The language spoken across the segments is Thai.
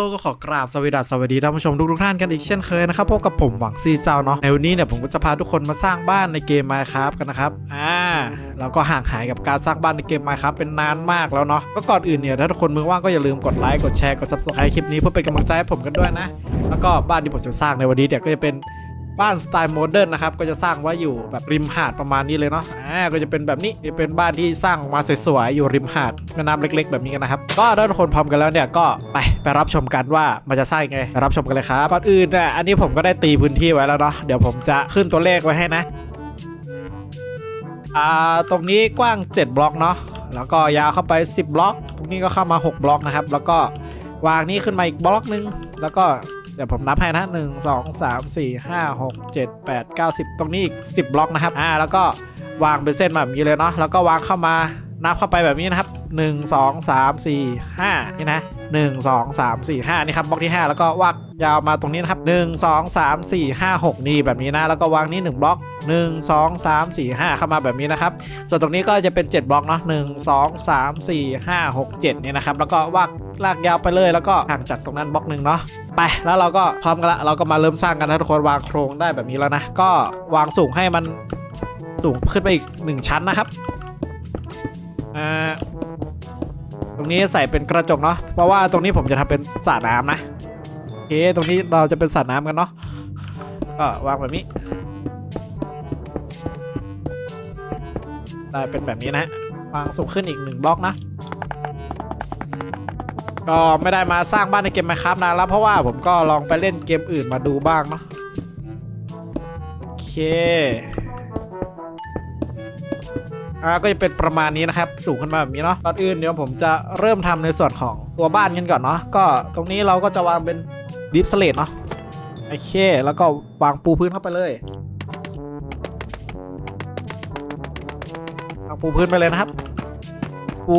ลโลก็ขอกราบสวัสดีสวัสดีท่านผู้ชมทุกทุกๆท่านกันอีกเช่นเคยนะครับพบกับผมหวังซีเจ้าเนาะในวันนี้เนี่ยผมก็จะพาทุกคนมาสร้างบ้านในเกมไมค์ครับกันนะครับอ่าเราก็ห่างหายกับการสร้างบ้านในเกมไมค์ครับเป็นนานมากแล้วเนาะก็ก่อนอื่นเนี่ยถ้าทุกคนมือว่างก็อย่าลืมกดไลค์กดแชร์กดซับสไครต์คลิปนี้เพื่อเป็นกำลังใจให้ผมกันด้วยนะ แล้วก็บ้านที่ผมจะสร้างในวันนี้เนี่ยก็จะเป็น บ้านสไตล์โมเดิร์นนะครับก็จะสร้างไว้อยู่แบบริมหาดประมาณนี้เลยเนาะอ่าก็จะเป็นแบบนี้จะเป็นบ้านที่สร้างออกมาสวยๆอยู่ริมหาดแม่น้ำเล็ก ๆ แบบนี้กันนะครับก็ถ้าทุกคนพร้อมกันแล้วเนี่ยก็ไปไปรับชมกันว่ามันจะสร้างยังไงไปรับชมกันเลยครับก่อนอื่นเนี่ยอันนี้ผมก็ได้ตีพื้นที่ไว้แล้วเนาะเดี๋ยวผมจะขึ้นตัวเลขไว้ให้นะอ่าตรงนี้กว้าง 7 บล็อกเนาะแล้วก็ยาวเข้าไป 10 บล็อก ตรงนี้ก็เข้ามา 6 บล็อกนะครับ แล้วก็วางนี้ขึ้นมาอีกบล็อกนึง แล้วก็ ดี๋ยวผมนับให้นะหนึ่งสองสามสี่ห้าหกเจ็ดแปดเก้าสิบตรงนี้อีกสิบบล็อกนะครับอ่าแล้วก็วางเป็นเส้นแบบนี้เลยเนาะแล้วก็วางเข้ามานับเข้าไปแบบนี้นะครับหนึ่งสองสามสี่ห้านี่นะ หนึ่งสองสามสี่ห้านี่ครับบล็อกที่ห้าแล้วก็วางยาวมาตรงนี้นะครับหนึ่งสองสามสี่ห้าหกนี่แบบนี้นะ แล้วก็วางนี่หนึ่งบล็อกหนึ่งสองสามสี่ห้าเข้ามาแบบนี้นะครับ ส่วนตรงนี้ก็จะเป็น 7 บล็อกเนาะหนึ่งสองสามสี่ห้าหกเจ็ดเนี่ยนะครับ แล้วก็วากลากยาวไปเลย แล้วก็ห่างจากตรงนั้นบล็อกหนึ่งเนาะ ไป แล้วเราก็พร้อมกันละ เราก็มาเริ่มสร้างกันนะทุกคนวางโครงได้แบบนี้แล้วนะ ก็วางสูงให้มันสูงขึ้นไปอีก 1 ชั้นนะครับ อ่า ตรงนี้ใส่เป็นกระจกเนาะเพราะว่าตรงนี้ผมจะทำเป็นสระน้ำนะโอเคตรงนี้เราจะเป็นสระน้ำกันเนาะก็วางแบบนี้ได้เป็นแบบนี้นะวางสูงขึ้นอีกหนึ่งบล็อกนะ ก็ไม่ได้มาสร้างบ้านในเกม Minecraft นานแล้วเพราะว่าผมก็ลองไปเล่นเกมอื่นมาดูบ้างเนาะโอเค อ่าก็จะเป็นประมาณนี้นะครับ สูงขึ้นมาแบบนี้เนาะก่อนอื่นเดี๋ยวผมจะเริ่มทำในส่วนของตัวบ้านกันก่อนเนาะก็ตรงนี้เราก็จะวางเป็นดิฟสเลตเนาะโอเค แล้วก็วางปูพื้นเข้าไปเลยเอาปูพื้นไปเลยนะครับ ปู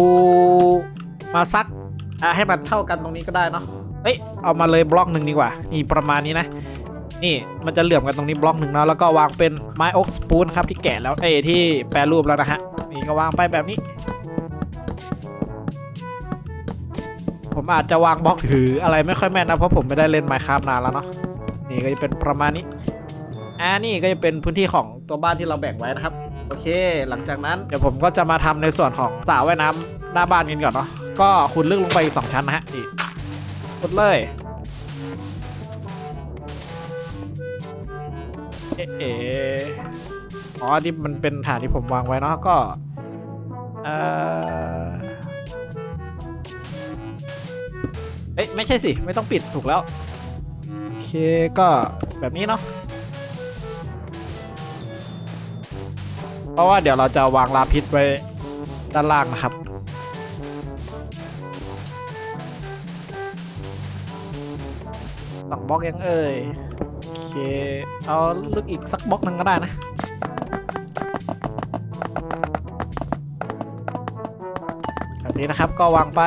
มาซักอะให้มันเท่ากันตรงนี้ก็ได้เนาะเอ้ยเอามาเลยบล็อกหนึ่งดีกว่านี่ประมาณนี้นะนี่มันจะเหลื่อมกันตรงนี้บล็อกหนึ่งเนาะแล้วก็วางเป็นไม้อกสปูนครับที่แกะแล้วเอ้ที่แปรรูปแล้วนะฮะ นี่ก็วางไปแบบนี้ ผมอาจจะวางบล็อกถืออะไรไม่ค่อยแม่นนะ เพราะผมไม่ได้เล่นไมค์คราฟนานแล้วเนาะนี่ก็จะเป็นประมาณนี้อ่านี่ก็จะเป็นพื้นที่ของตัวบ้านที่เราแบ่งไว้นะครับ โอเค หลังจากนั้นเดี๋ยวผมก็จะมาทำในส่วนของสระว่ายน้ำหน้าบ้านกันก่อนเนาะก็คุณลึกลงไปอีกสองชั้นนะฮะนี่ขุดเลยเอ๋อ๋อที่มันเป็นฐานที่ผมวางไว้เนาะก็ เออเอ๊ะไม่ใช่สิ ไม่ต้องปิดถูกแล้ว โอเคก็แบบนี้เนาะเพราะว่าเดี๋ยวเราจะวางลาพิษไว้ด้านล่างนะครับสองบล็อกยังเอ่ย โอเค เอาลึกอีกสักบล็อกหนึ่งก็ได้นะ นี้นะครับก็วางไป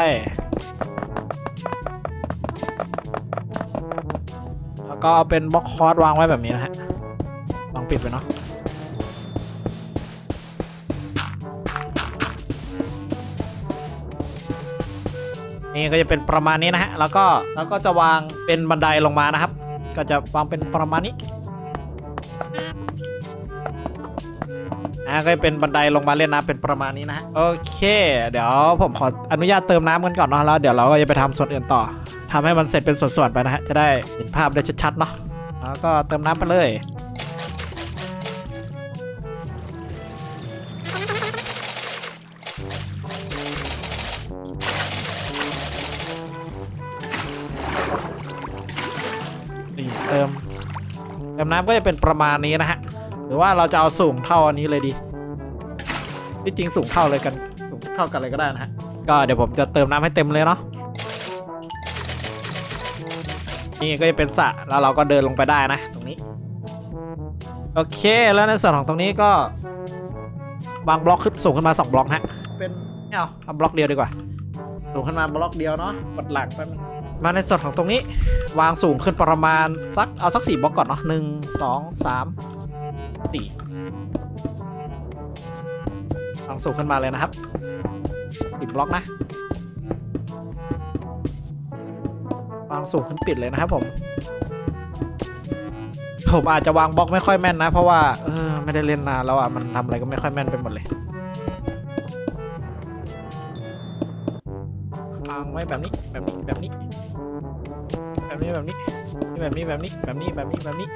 แล้วก็เอาเป็นบล็อกคอร์สวางไว้แบบนี้นะฮะลองปิดไปเนาะนี่ก็จะเป็นประมาณนี้นะฮะ แล้วก็แล้วก็จะวางเป็นบันไดลงมานะครับ ก็จะวางเป็นประมาณนี้ อ่าก็เป็นบันไดลงมาเล่นน้ำเป็นประมาณนี้นะโอเค เดี๋ยวผมขออนุญาตเติมน้ำกันก่อนเนาะแล้วเดี๋ยวเราก็จะไปทำส่วนอื่นต่อทำให้มันเสร็จเป็นส่วนๆไปนะฮะจะได้เห็นภาพได้ชัดๆเนาะแล้วก็เติมน้ำไปเลยนี่เติมเติมน้ำก็จะเป็นประมาณนี้นะฮะ หรือว่าเราจะเอาสูงเท่าอันนี้เลยดี ที่จริงสูงเท่าเลยกัน สูงเท่ากันเลยก็ได้นะฮะ ก็เดี๋ยวผมจะเติมน้ำให้เต็มเลยเนาะ นี่ก็จะเป็นสระแล้วเราก็เดินลงไปได้นะ ตรงนี้ โอเค แล้วในส่วนของตรงนี้ก็วางบล็อกขึ้นสูงขึ้นมา 2 บล็อกฮะ เป็นไม่เอาเอาบล็อกเดียวดีกว่า สูงขึ้นมาบล็อกเดียวเนาะกดหลังแป๊บนึงมาในส่วนของตรงนี้ วางสูงขึ้นประมาณสักเอาสักสี่บล็อกก่อนเนาะหนึ่งสองสาม สี่วางสูงขึ้นมาเลยนะครับสิบบล็อกนะวางสูงขึ้นปิดเลยนะครับผม ผมอาจจะวางบล็อกไม่ค่อยแม่นนะ เพราะว่าเออไม่ได้เล่นนานแล้วอะมันทำอะไรก็ไม่ค่อยแม่นไปหมดเลยวางไว้แบบนี้แบบนี้แบบนี้ แบบนี้แบบนี้แบบนี้แบบนี้แบบนี้แบบนี้แบบนี้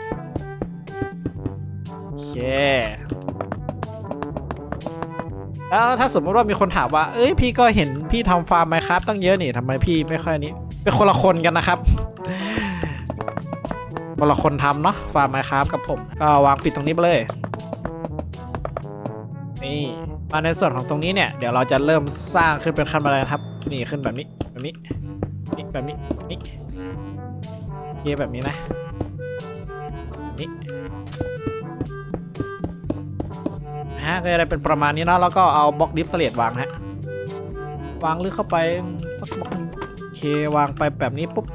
แล้วถ้าสมมติว่ามีคนถามว่า เอ้ยพี่ก็เห็นพี่ทำฟาร์มไหมครับตั้งเยอะนี่ทำไมพี่ไม่ค่อยนี้ เป็นคนละคนกันนะครับคนละคนทำเนาะฟาร์มไหมครับกับผม ก็วางปิดตรงนี้ไปเลย นี่มาในส่วนของตรงนี้เนี่ย เดี๋ยวเราจะเริ่มสร้างขึ้นเป็นขั้นบันไดนะครับ นี่ขึ้นแบบนี้แบบนี้นี่แบบนี้นี่เยแบบนี้นะนี่ ฮะก็จะได้เป็นประมาณนี้นะแล้วก็เอาบล็อกดิฟสเลดวางฮะวางลึกเข้าไปสักบล็อกโอเควางไปแบบนี้ปุ๊บ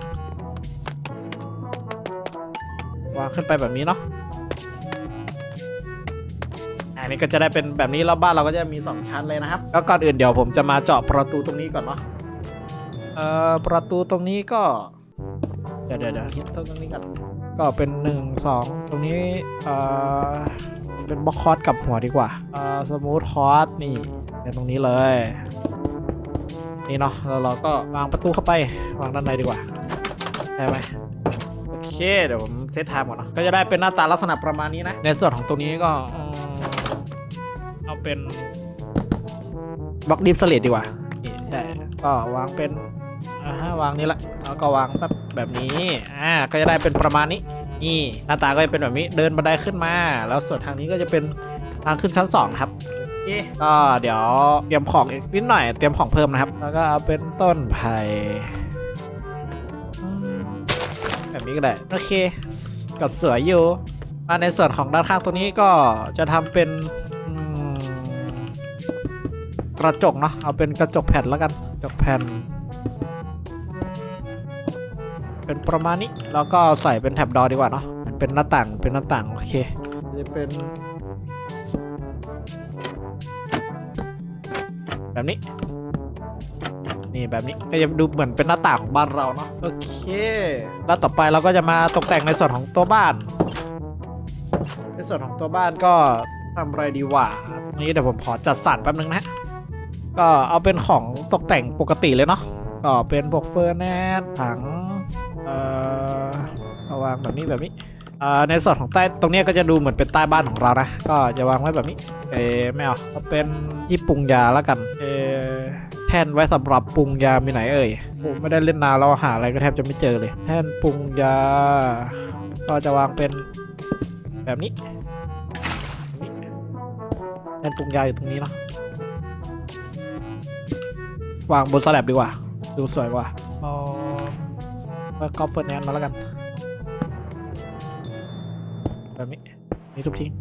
วางขึ้นไปแบบนี้เนาะอันนี้ก็จะได้เป็นแบบนี้แล้วบ้านเราก็จะมี 2 ชั้นเลยนะครับก็ก่อนอื่นเดี๋ยวผมจะมาเจาะประตูตรงนี้ก่อนเนาะเอ่อประตูตรงนี้ก็เดี๋ยวเดี๋ยวเดี๋ยวตรงนี้ก่อนก็เป็น 1 2 ตรงนี้เอ่อ เป็นบล็อกคอร์สกับหัวดีกว่าเอ่อสมูทคอร์สนี่เป็นตรงนี้เลย นี่เนาะแล้วเราก็วางประตูเข้าไป วางด้านในดีกว่าได้ไหมโอเค เดี๋ยวผมเซตไทม์ก่อนเนาะก็จะได้เป็นหน้าตาลักษณะประมาณนี้นะ ในส่วนของตรงนี้ก็เอาเป็นบล็อกดิฟสเลดดีกว่าใช่ก็วางเป็นอ่าวางนี้ละแล้วก็วางแบบแบบนี้อ่าก็จะได้เป็นประมาณนี้ นี่หน้าตาก็จะเป็นแบบนี้เดินบันไดขึ้นมา แล้วส่วนทางนี้ก็จะเป็นทางขึ้นชั้นสองนะครับโอเคก็เดี๋ยวเตรียมของอีกนิดหน่อยเตรียมของเพิ่มนะครับ แล้วก็เอาเป็นต้นไผ่อืมแบบนี้ก็ได้โอเคก็สวยอยู่มาในส่วนของด้านข้างตัวนี้ก็จะทำเป็นอืมกระจกเนาะเอาเป็นกระจกแผ่นแล้วกันกระจกแผ่น เป็นประมาณนี้ แล้วก็ใส่เป็นแท็บดอดีกว่าเนาะมันเป็นหน้าต่างเป็นหน้าต่างโอเคจะเป็น แบบนี้ นี่แบบนี้ก็จะดูเหมือนเป็นหน้าต่างของบ้านเราเนาะโอเค แล้วต่อไปเราก็จะมาตกแต่งในส่วนของตัวบ้าน ในส่วนของตัวบ้านก็ทำอะไรดีวะนี่เดี๋ยวผมขอจัดสรรแป๊บนึงนะก็เอาเป็นของตกแต่งปกติเลยเนาะก็เป็นพวกเฟอร์แนสถังางแบบนี้แบบนี้อ่าในส่วนของใต้ตรงเนี้ยก็จะดูเหมือนเป็นใต้บ้านของเรานะ ก็จะวางไว้แบบนี้ เอไม่เอาเอาเป็นที่ปรุงยาแล้วกัน เอแท่นไว้สำหรับปรุงยามีไหนเอ่ยโอ้ไม่ได้เล่นนานเราหาอะไรก็แทบจะไม่เจอเลย แท่นปรุงยา ก็จะวางเป็นแบบนี้นี่แท่นปรุงยาอยู่ตรงนี้เนาะ วางบนสแลบดีกว่า ดูสวยกว่าเอาเอากอล์ฟเฟอร์แนนมาแล้วกัน แบบนี้ นี่ทุบทิ้ง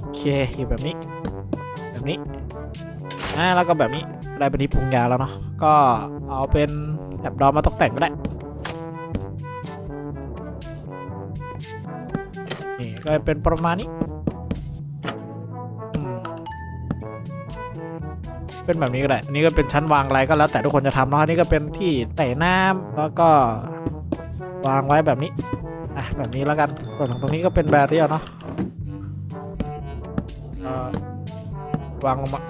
โอเคอยู่แบบนี้ แบบนี้ อ่า แล้วก็แบบนี้ ได้เป็นที่ปรุงยาแล้วเนาะ ก็เอาเป็นแอบดอมมาตกแต่งก็ได้ นี่ก็เป็นประมาณนี้ เป็นแบบนี้ก็ได้ อันนี้ก็เป็นชั้นวางอะไรก็แล้วแต่ทุกคนจะทำเนาะ อันนี้ก็เป็นที่ไต่น้ำแล้วก็วางไว้แบบนี้ อะแบบนี้แล้วกันส่วนของตรงนี้ก็เป็นแบเรียลเนาะวางลงมา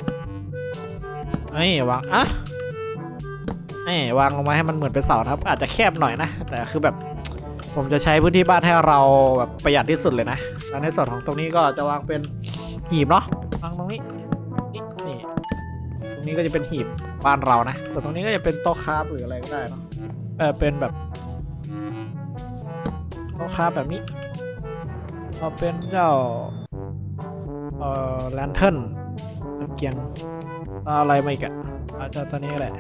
เอ้ยวางอะเอ้ยวางลงมาให้มันเหมือนเป็นเสานะครับ อาจจะแคบหน่อยนะ แต่คือแบบผมจะใช้พื้นที่บ้านให้เราแบบประหยัดที่สุดเลยนะแล้วในส่วนของตรงนี้ก็จะวางเป็นหีบเนาะวางตรงนี้นี่นี่ตรงนี้ก็จะเป็นหีบบ้านเรานะส่วนตรงนี้ก็จะเป็นโต๊ะคราฟหรืออะไรก็ได้เนาะเออเป็นแบบ โต๊ะคาแบบนี้ เอาเป็นเจ้า เอ่อแลนเทิร์นตะเกียงอะไรมาอีกอะอาจจะตัวนี้แหละ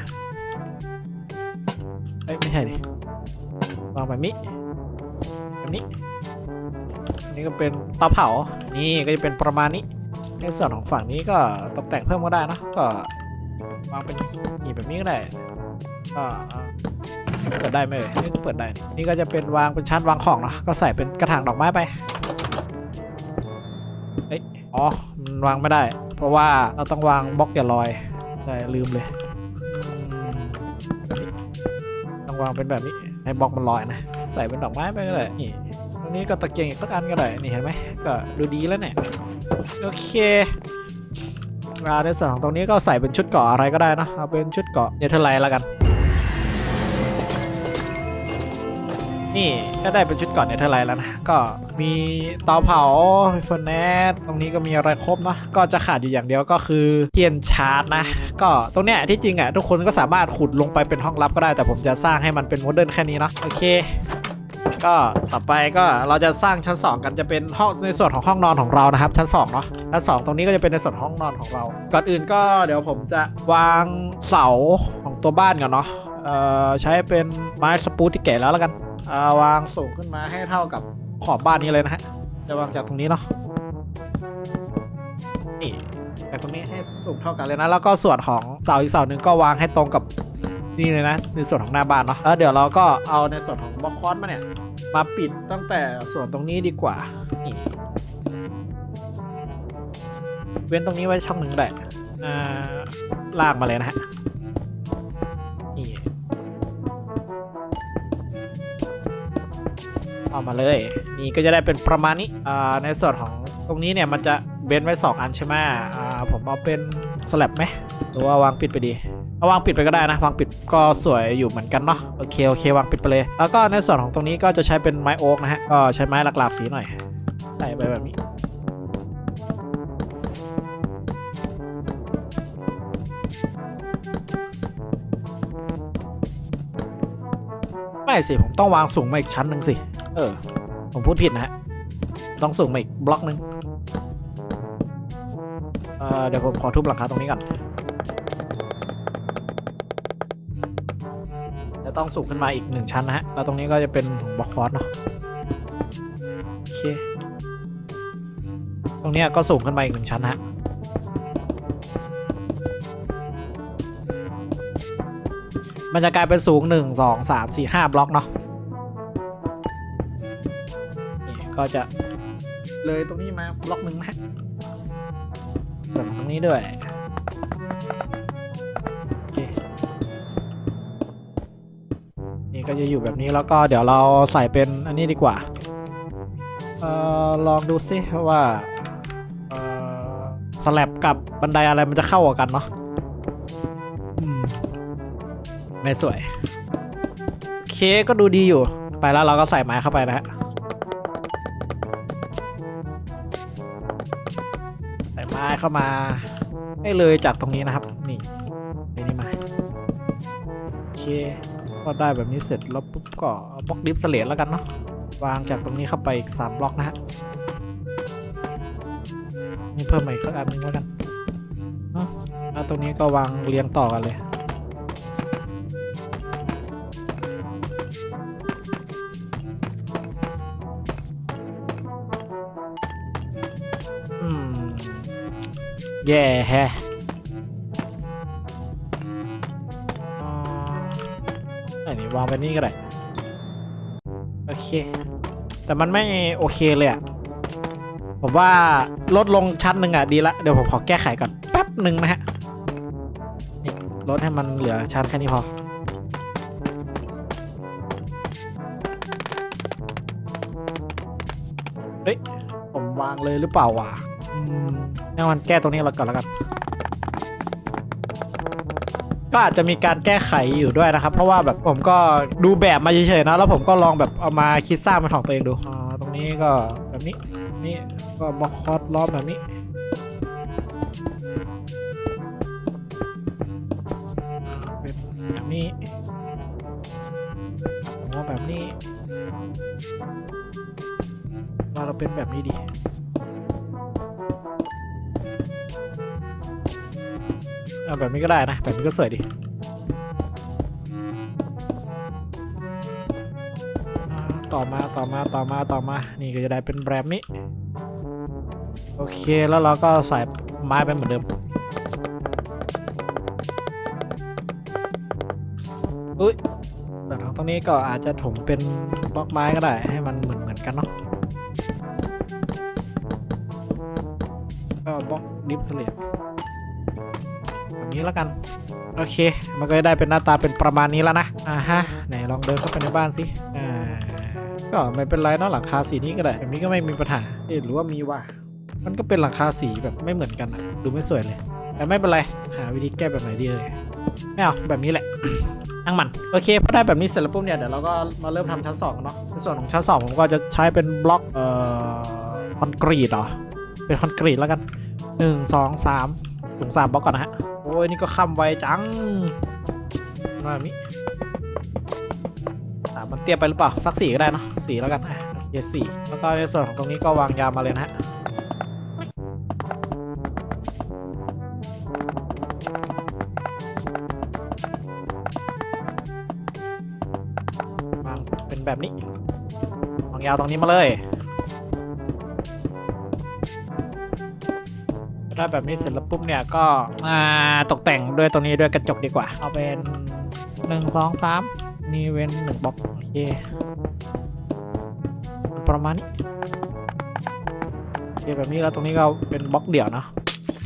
เอ้ยไม่ใช่ดิวางแบบนี้แบบนี้อันนี้ก็เป็นเตาเผา นี่ก็จะเป็นประมาณนี้ ในส่วนของฝั่งนี้ก็ตกแต่งเพิ่มก็ได้นะก็วางเป็นหีบแบบนี้ก็ได้ก็ เปิดได้ไหมเอ่ยนี่ก็เปิดได้นี่นี่ก็จะเป็นวางเป็นชั้นวางของเนอะก็ใส่เป็นกระถางดอกไม้ไปเอ้ยอ๋อ มันวางไม่ได้ เพราะว่าเราต้องวางบล็อกอย่าลอยใช่ลืมเลย ต้องวางเป็นแบบนี้ ให้บล็อกมันลอยนะ ใส่เป็นดอกไม้ไปก็ได้นี่ตรงนี้ก็ตะเกียงอีกสักอันก็ได้ นี่เห็นไหม ก็ดูดีแล้วเนี่ย โอเคอ่าในส่วนของตรงนี้ก็ใส่เป็นชุดเกาะอะไรก็ได้นะเอาเป็นชุดเกาะเนเธอร์ไลน์ล้วกัน นี่ก็ได้เป็นชุดก่อนเนเธอร์ไลน์แล้วนะ ก็มีเตาเผามีเฟอร์เนสตรงนี้ก็มีอะไรครบเนาะก็จะขาดอยู่อย่างเดียวก็คือเทียนชาร์จนะ ก็ตรงเนี้ยที่จริงอะทุกคนก็สามารถขุดลงไปเป็นห้องลับก็ได้แต่ผมจะสร้างให้มันเป็นโมเดิร์นแค่นี้เนาะโอเคก็ต่อไปก็เราจะสร้างชั้น 2 กันจะเป็นห้องในส่วนของห้องนอนของเรานะครับ ชั้น2เนาะชั้น2ตรงนี้ก็จะเป็นในส่วนห้องนอนของเรา ก่อนอื่นก็เดี๋ยวผมจะวางเสาของตัวบ้านก่อนเนาะเอ่อใช้เป็นไม้สปูตที่แก่แล้วแล้วกัน อ่าวางสูงขึ้นมาให้เท่ากับขอบบ้านนี้เลยนะฮะ จะวางจากตรงนี้เนาะนี่จากตรงนี้ให้สูงเท่ากันเลยนะ แล้วก็ส่วนของเสาอีกเสาหนึ่งก็วางให้ตรงกับนี่เลยนะในส่วนของหน้าบ้านเนาะแล้วเดี๋ยวเราก็เอาในส่วนของบล็อกคอนมาเนี่ยมาปิดตั้งแต่ส่วนตรงนี้ดีกว่านี่เว้นตรงนี้ไว้ช่องหนึ่งก็ได้อ่าลากมาเลยนะฮะ เอามาเลย นี่ก็จะได้เป็นประมาณนี้อ่าในส่วนของตรงนี้เนี่ยมันจะเบนไว้ 2 อันใช่ไหมอ่าผมเอาเป็นสลับไหมหรือว่าวางปิดไปดีเอาวางปิดไปก็ได้นะ วางปิดก็สวยอยู่เหมือนกันเนาะโอเคโอเควางปิดไปเลย แล้วก็ในส่วนของตรงนี้ก็จะใช้เป็นไม้โอ๊กนะฮะก็ใช้ไม้หลากๆสีหน่อยใส่ไปแบบนี้ไม่สิ ผมต้องวางสูงมาอีกชั้นหนึ่งสิ เออ ผมพูดผิดนะฮะ ต้องสูงมาอีกบล็อกหนึ่งเออเดี๋ยวผมขอทุบหลังคาตรงนี้ก่อนจะต้องสูงขึ้นมาอีกหนึ่งชั้นนะฮะ แล้วตรงนี้ก็จะเป็นบล็อกคอร์สเนาะ โอเค ตรงนี้ก็สูงขึ้นมาอีกหนึ่งชั้นนะฮะมันจะกลายเป็นสูง 1 2 3 4 5 บล็อกเนาะ ก็จะเลยตรงนี้มาบล็อกหนึ่งนะฮะส่วนตรงนี้ด้วยโอเคนี่ก็จะอยู่แบบนี้แล้วก็เดี๋ยวเราใส่เป็นอันนี้ดีกว่าเอ่อลองดูซิว่าเอ่อสแลบกับบันไดอะไรมันจะเข้ากันเนาะอืมไม่สวยโอเคก็ดูดีอยู่ ไปแล้วเราก็ใส่ไม้เข้าไปนะฮะ เข้ามาให้เลยจากตรงนี้นะครับ นี่ไอ้นี่มาโอเคก็ได้แบบนี้เสร็จแล้วปุ๊บก็บล็อกดิฟสเลตแล้วกันเนาะวางจากตรงนี้เข้าไปอีก3บล็อกนะฮะนี่เพิ่มมาอีกสักอันนึงแล้วกันอืมแล้วตรงนี้ก็วางเรียงต่อกันเลย แย่แฮะอันนี้วางไปนี่ก็ได้ โอเค แต่มันไม่โอเคเลยอะผมว่าลดลงชั้นหนึ่งอะดีละ เดี๋ยวผมขอแก้ไขก่อน แป๊บหนึ่งนะฮะนี่ลดให้มันเหลือชั้นแค่นี้พอเฮ้ย ผมวางเลยหรือเปล่าวะ งั้นมันแก้ตรงนี้เราก่อนแล้วกัน ก็อาจจะมีการแก้ไขอยู่ด้วยนะครับ เพราะว่าแบบผมก็ดูแบบมาเฉยๆนะ แล้วผมก็ลองแบบเอามาคิดสร้างเป็นของตัวเองดูอ่าตรงนี้ก็แบบนี้ นี่ก็บล็อคอร์สล้อมแบบนี้เป็นแบบนี้ล้อแบบนี้ว่าเราเป็นแบบนี้ดี เอาแบบนี้ก็ได้นะ แบบนี้ก็สวยดีต่อมาต่อมาต่อมาต่อมา นี่ก็จะได้เป็นแบบนี้ โอเคแล้วเราก็ใส่ไม้ไปเหมือนเดิมอุ้ยแต่ทางตรงนี้ก็อาจจะถมเป็นบล็อกไม้ก็ได้ ให้มันเหมือนเหมือนกันเนาะก็บล็อกดิฟสเลส นี้แล้วกัน โอเค มันก็จะได้เป็นหน้าตาเป็นประมาณนี้แล้วนะ อ่าฮะ ไหนลองเดินเข้าไปในบ้านสิอ่า ก็ไม่เป็นไรเนอะหลังคาสีนี้ก็ได้ แบบนี้ก็ไม่มีปัญหา เอ๊ะหรือว่ามีวะ มันก็เป็นหลังคาสีแบบไม่เหมือนกันอะดูไม่สวยเลย แต่ไม่เป็นไร หาวิธีแก้แบบไหนดีเลยไม่เอาแบบนี้แหละอังมันโอเคพอได้แบบนี้เสร็จแล้วปุ๊บเนี่ยเดี๋ยวเราก็มาเริ่มทำชั้นสองกันเนาะในส่วนของชั้นสองผมก็จะใช้เป็นบล็อกเอ่อคอนกรีตเหรอเป็นคอนกรีตแล้วกันหนึ่งสองสามถึงสามบล็อกก่อนนะฮะ อ้ยนี่ก็ค้ำไวจังมาแบบนี้สามมันเตี้ยไปหรือเปล่าสักสี่ก็ได้เนอะสี่แล้วกันเยสสี่แล้วก็ในส่วนของตรงนี้ก็วางยามาเลยนะฮะวางเป็นแบบนี้วางยาวตรงนี้มาเลย ได้แบบนี้เสร็จแล้วปุ๊บเนี่ยก็อ่าตกแต่งด้วยตรงนี้ด้วยกระจกดีกว่า เอาเป็นหนึ่งสองสามนี่เว้นหนึ่งบล็อกโอเคประมาณนี้โอเคแบบนี้แล้วตรงนี้ก็เป็นบล็อกเดี่ยวเนาะ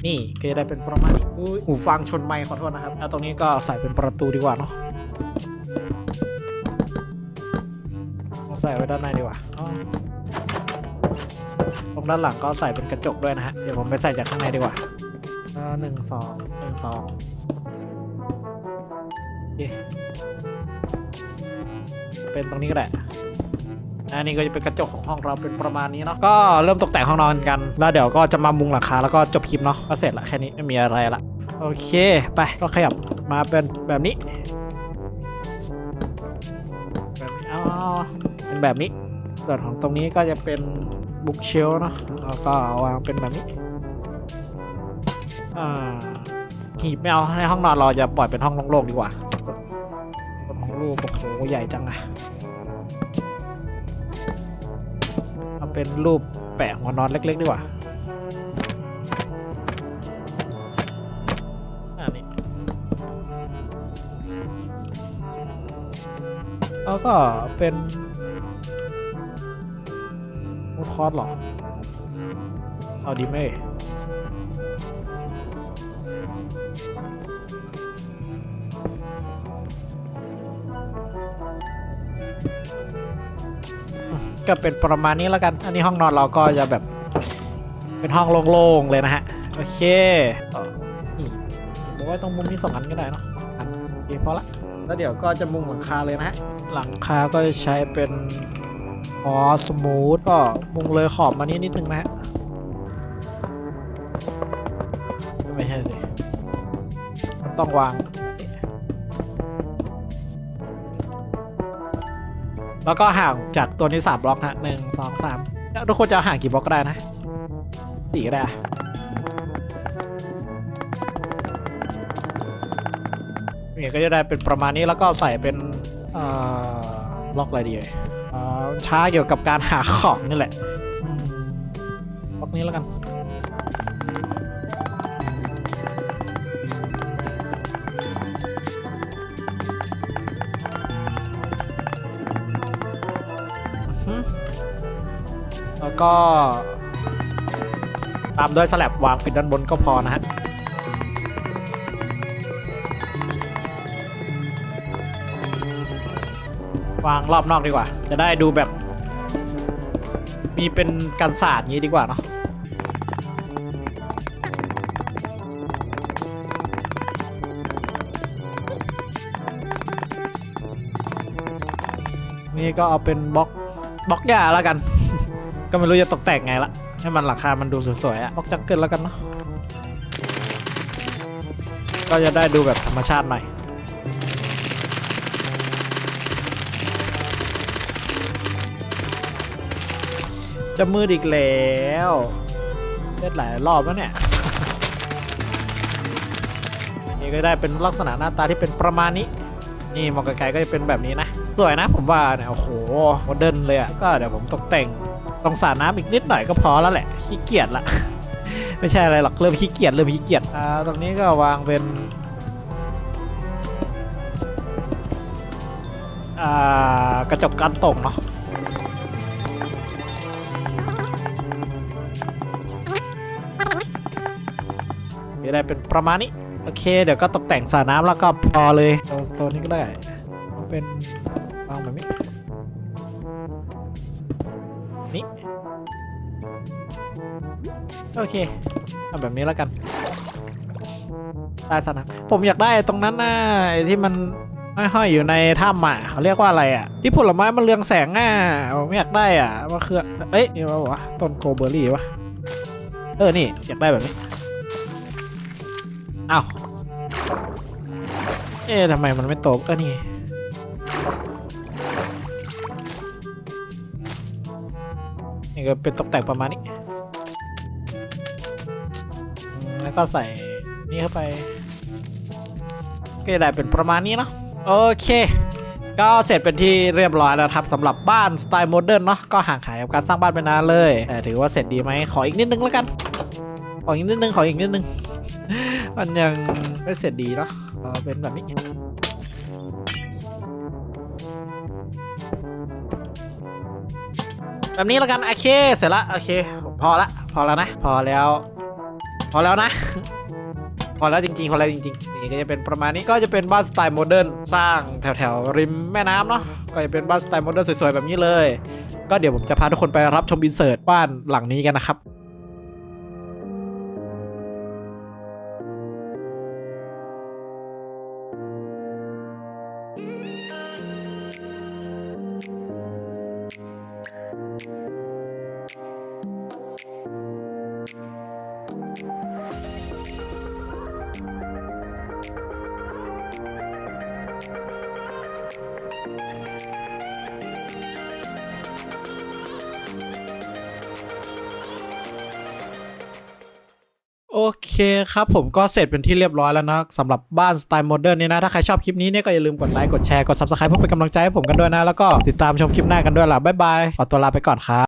นี่ก็จะได้เป็นประมาณนี้อุ๊ยหูฟังชนไมค์ขอโทษนะครับแล้วตรงนี้ก็ใส่เป็นประตูดีกว่าเนาะใส่ไว้ด้านในดีกว่าอ๋อตรง ด้านหลังก็ใส่เป็นกระจกด้วยนะฮะ เดี๋ยวผมไปใส่จากข้างในดีกว่าอ่าหนึ่งสองหนึ่งสองโอเคเป็นตรงนี้ก็ได้อันนี้ก็จะเป็นกระจกของห้องเราเป็นประมาณนี้เนาะก็เริ่มตกแต่งห้องนอนกัน แล้วเดี๋ยวก็จะมามุงหลังคาแล้วก็จบคลิปเนาะก็เสร็จละแค่นี้ไม่มีอะไรละโอเคไปก็ขยับมาเป็นแบบนี้แบบนี้อ๋อเป็นแบบนี้ส่วนของตรงนี้ก็จะเป็น บุ๊กเชลเนาะแล้วก็วางเป็นแบบนี้อ่าหีบไม่เอาในห้องนอนเราจะปล่อยเป็นห้องโล่งๆดีกว่าบนห้องรูปโอ้โหใหญ่จังอะเอาเป็นรูปแปะหัวนอนเล็กๆดีกว่าอันนี้แล้วก็เป็น คอร์สหรอเอาดีไหมอืมก็เป็นประมาณนี้แล้วกัน อันนี้ห้องนอนเราก็จะแบบ เป็นห้องโล่งๆเลยนะฮะ โอเคก็นี่บอกว่าตรงมุมนี้สองอันก็ได้เนอะอันโอเคพอละ แล้วเดี๋ยวก็จะมุงหลังคาเลยนะฮะ หลังคาก็จะใช้เป็น อ๋อ สมูทก็มุงเลยขอบมานี้นิดนึงนะฮะไม่ใช่สิ มันต้องวาง แล้วก็ห่างจากตัวนี้สามบล็อกฮะหนึ่งสองสามทุกคนจะเอาห่างกี่บล็อกก็ได้นะสี่ก็ได้อะนี่ยก็จะได้เป็นประมาณนี้แล้วก็ใส่เป็น เอ่อ บล็อกอะไรดีเลย ช้าเกี่ยวกับการหาของนี่แหละอืมบล็อกนี้แล้วกันแล้วก็ ตามด้วยสลับวางปิดด้านบนก็พอนะฮะ วางรอบนอกดีกว่า จะได้ดูแบบ มีเป็นกันศาสตร์งี้ดีกว่าเนาะนี่ก็เอาเป็นบล็อกบล็อกหญ้าแล้วกัน ก็ไม่รู้จะตกแต่งไงละ ให้มันราคามันดูสวยๆอะบล็อกจังเกิลแล้วกันเนาะก็จะได้ดูแบบธรรมชาติหน่อย จะมืดอีกแล้วเล่นหลายรอบแล้วเนี่ย นี่ก็ได้เป็นลักษณะหน้าตาที่เป็นประมาณนี้ นี่มองไกลๆก็จะเป็นแบบนี้นะ สวยนะผมว่าเนี่ยโอ้โหโมเดิร์นเลยอะก็เดี๋ยวผมตกแต่งตรงสระน้ำอีกนิดหน่อยก็พอแล้วแหละขี้เกียจละ ไม่ใช่อะไรหรอกเริ่มขี้เกียจเริ่มขี้เกียจอ่าตรงนี้ก็วางเป็นอ่ากระจกกันตกเนาะ จะได้เป็นประมาณนี้ โอเค เดี๋ยวก็ตกแต่งสระน้ำแล้วก็พอเลยตัวตัวนี้ก็ได้ เป็นวางแบบนี้นี่โอเคทำแบบนี้แล้วกันได้สระน้ำผมอยากได้ตรงนั้นน่ะไอ้ที่มันห้อยๆอยู่ในถ้ำอะเขาเรียกว่าอะไรอะ ที่ผลไม้มันเรืองแสงอะผมอยากได้อะมันคือเอ้ยนี่วะต้นโกเบอร์รี่วะเออนี่อยากได้แบบนี้ อ้าว เอ๊ะทำไมมันไม่ตเออนี่นี่ก็เป็นตกแต่งประมาณนี้ แล้วก็ใส่นี่เข้าไป ก็จะได้เป็นประมาณนี้เนาะ โอเค ก็เสร็จเป็นที่เรียบร้อยแล้วครับสำหรับบ้านสไตล์โมเดิร์นเนาะ ก็ห่างหายกับการสร้างบ้านไปนานเลย แต่ถือว่าเสร็จดีไหมขออีกนิดนึงแล้วกัน ขออีกนิดนึง ขออีกนิดนึง มันยังไม่เสร็จดีเนาะเป็นแบบนี้แบบนี้แล้วกัน โอเค เสร็จละโอเค พอละพอแล้วนะ พอแล้ว พอแล้วนะ พอแล้วจริงๆพอแล้วจริงๆนี่ก็จะเป็นประมาณนี้ก็จะเป็นบ้านสไตล์โมเดิร์นสร้างแถวๆริมแม่น้ำเนาะก็จะเป็นบ้านสไตล์โมเดิร์นสวยๆแบบนี้เลย ก็เดี๋ยวผมจะพาทุกคนไปรับชมอินเสิร์ตบ้านหลังนี้กันนะครับ เคครับผมก็เสร็จเป็นที่เรียบร้อยแล้วนะสำหรับบ้านสไตล์โมเดิร์นนี่นะ ถ้าใครชอบคลิปนี้เนี่ยก็อย่าลืมกดไลค์ กดแชร์ กดซับสไครป์เพื่อเป็นกำลังใจให้ผมกันด้วยนะ แล้วก็ติดตามชมคลิปหน้ากันด้วยล่ะ บ๊ายบาย ขอตัวลาไปก่อนครับ